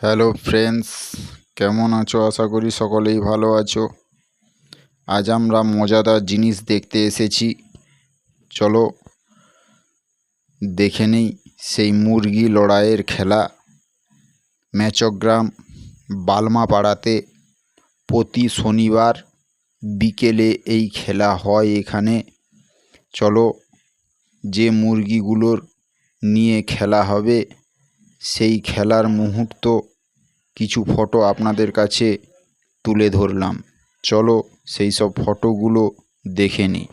Hello friends কেমন আছো? আশা করি সকলেই ভালো আছো। আজ আমরা মজাদার জিনিস দেখতে এসেছি। চলো, দেখে নেই সেই মুরগি লড়াইয়ের খেলা। ম্যাচগ্রাম, বালমাপাড়াতে প্রতি শনিবার বিকেলে এই খেলা হয় এখানে। চলো, যে মুরগিগুলোর নিয়ে খেলা হবে সেই খেলার মুহূর্ত কিছু ফটো আপনাদের কাছে তুলে ধরলাম। চলো সেই সব ফটোগুলো দেখে নিই।